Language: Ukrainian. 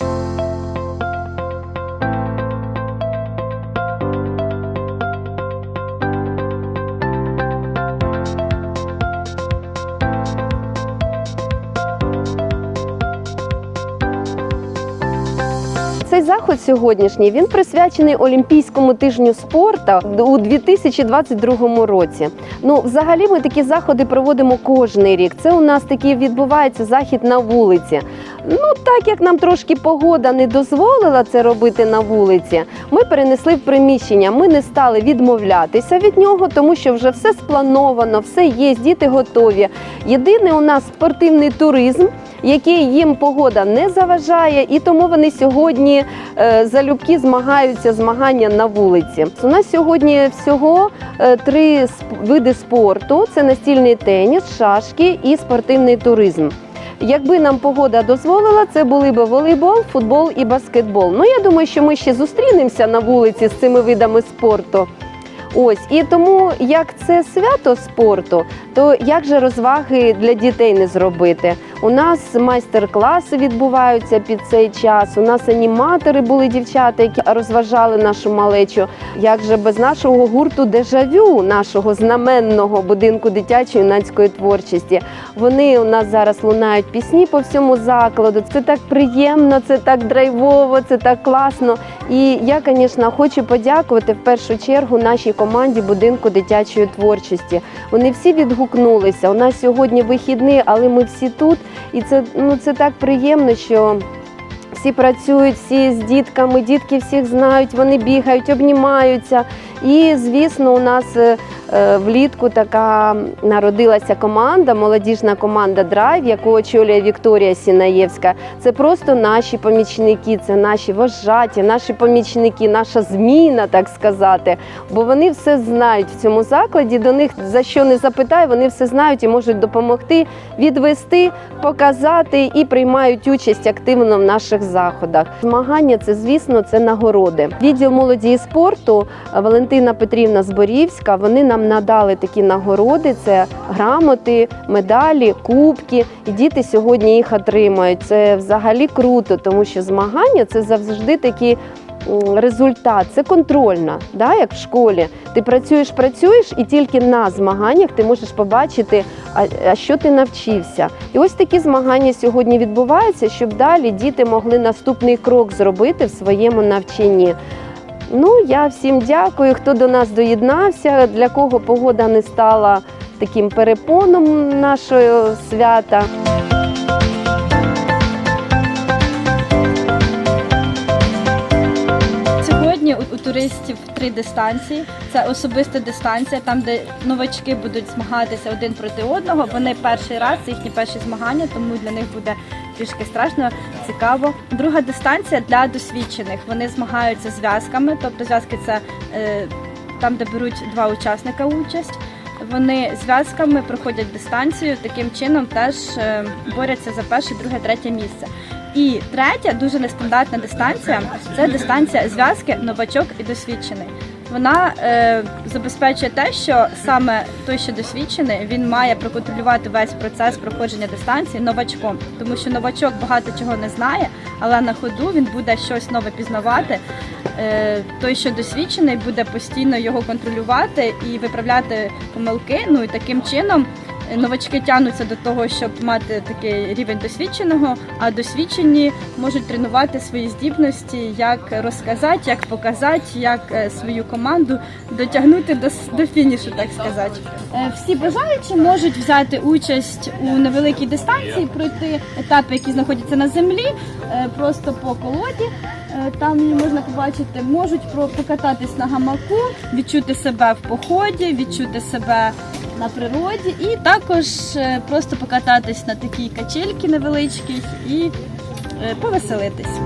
you Цей заход сьогоднішній він присвячений Олімпійському тижню спорту у 2022 році. Ну, взагалі, ми такі заходи проводимо кожний рік. Це у нас такий відбувається захід на вулиці. Ну, так як нам трошки погода не дозволила це робити на вулиці, ми перенесли в приміщення. Ми не стали відмовлятися від нього, тому що вже все сплановано, все є, діти готові. Єдине у нас спортивний туризм який їм погода не заважає, і тому вони сьогодні е, залюбки змагаються змагання на вулиці. У нас сьогодні всього е, три види спорту: це настільний теніс, шашки і спортивний туризм. Якби нам погода дозволила, це були б волейбол, футбол і баскетбол. Ну я думаю, що ми ще зустрінемося на вулиці з цими видами спорту. Ось і тому, як це свято спорту, то як же розваги для дітей не зробити? У нас майстер-класи відбуваються під цей час. У нас аніматори були дівчата, які розважали нашу малечу. Як же без нашого гурту дежавю, нашого знаменного будинку дитячої юнацької творчості? Вони у нас зараз лунають пісні по всьому закладу. Це так приємно, це так драйвово, це так класно. І я, звісно, хочу подякувати в першу чергу нашій команді будинку дитячої творчості. Вони всі відгукнулися. У нас сьогодні вихідний, але ми всі тут. І це ну це так приємно, що всі працюють, всі з дітками, дітки всіх знають, вони бігають, обнімаються. І звісно, у нас е, влітку така народилася команда, молодіжна команда Драйв, яку очолює Вікторія Сінаєвська. Це просто наші помічники, це наші вожаті, наші помічники, наша зміна, так сказати. Бо вони все знають в цьому закладі. До них за що не запитай, вони все знають і можуть допомогти відвести, показати і приймають участь активно в наших заходах. Змагання це, звісно, це нагороди. Відділ молоді і спорту е, Валентина Петрівна Зборівська. Вони нам надали такі нагороди: це грамоти, медалі, кубки. І діти сьогодні їх отримають. Це взагалі круто, тому що змагання це завжди такі. Результат це контрольна, да, як в школі. Ти працюєш, працюєш, і тільки на змаганнях ти можеш побачити, а, а що ти навчився. І ось такі змагання сьогодні відбуваються, щоб далі діти могли наступний крок зробити в своєму навчанні. Ну, я всім дякую, хто до нас доєднався, для кого погода не стала таким перепоном нашого свята. Туристів три дистанції. Це особиста дистанція, там де новачки будуть змагатися один проти одного. Вони перший раз, це їхні перші змагання, тому для них буде трішки страшно, цікаво. Друга дистанція для досвідчених. Вони змагаються зв'язками, тобто зв'язки це е, там, де беруть два учасника участь. Вони зв'язками проходять дистанцію, таким чином теж е, борються за перше, друге, третє місце. І третя дуже нестандартна дистанція це дистанція зв'язки новачок і досвідчений. Вона е, забезпечує те, що саме той, що досвідчений, він має проконтролювати весь процес проходження дистанції новачком, тому що новачок багато чого не знає, але на ходу він буде щось нове пізнавати. Е, той, що досвідчений, буде постійно його контролювати і виправляти помилки. Ну і таким чином новачки тягнуться до того, щоб мати такий рівень досвідченого, а досвідчені можуть тренувати свої здібності, як розказати, як показати, як е, свою команду дотягнути до, до фінішу, так сказати. Е, Всі бажаючі можуть взяти участь у невеликій дистанції, пройти етапи, які знаходяться на землі, е, просто по колоді. Там можна побачити, можуть покататись на гамаку, відчути себе в поході, відчути себе на природі, і також е, просто покататись на такій качельці невеличкій і е, повеселитись.